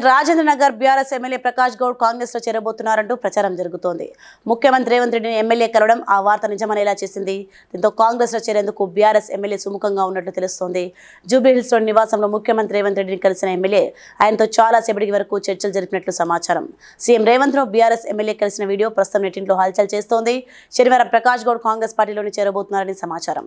Rajendra Nagar BRS MLA Prakash Goud కాంగ్రెస్లో చేరబోతున్నారంటూ ప్రచారం జరుగుతోంది. ముఖ్యమంత్రి రేవంత్ రెడ్డిని ఎమ్మెల్యే కలవడం ఆ వార్త నిజమనేలా చేసింది. దీంతో కాంగ్రెస్లో చేరేందుకు బీఆర్ఎస్ ఎమ్మెల్యే సుముఖంగా ఉన్నట్లు తెలుస్తోంది. జూబ్లీహిల్స్లోని నివాసంలో ముఖ్యమంత్రి రేవంత్ రెడ్డిని కలిసిన ఎమ్మెల్యే ఆయనతో చాలా సేపటికి వరకు చర్చలు జరిపినట్లు సమాచారం. సీఎం రేవంత్ను బీఆర్ఎస్ ఎమ్మెల్యే కలిసిన వీడియో ప్రస్తుతం నెట్టింట్లో హల్చల్ చేస్తోంది. శనివారం ప్రకాష్ గౌడ్ కాంగ్రెస్ పార్టీలోని చేరబోతున్నారని సమాచారం.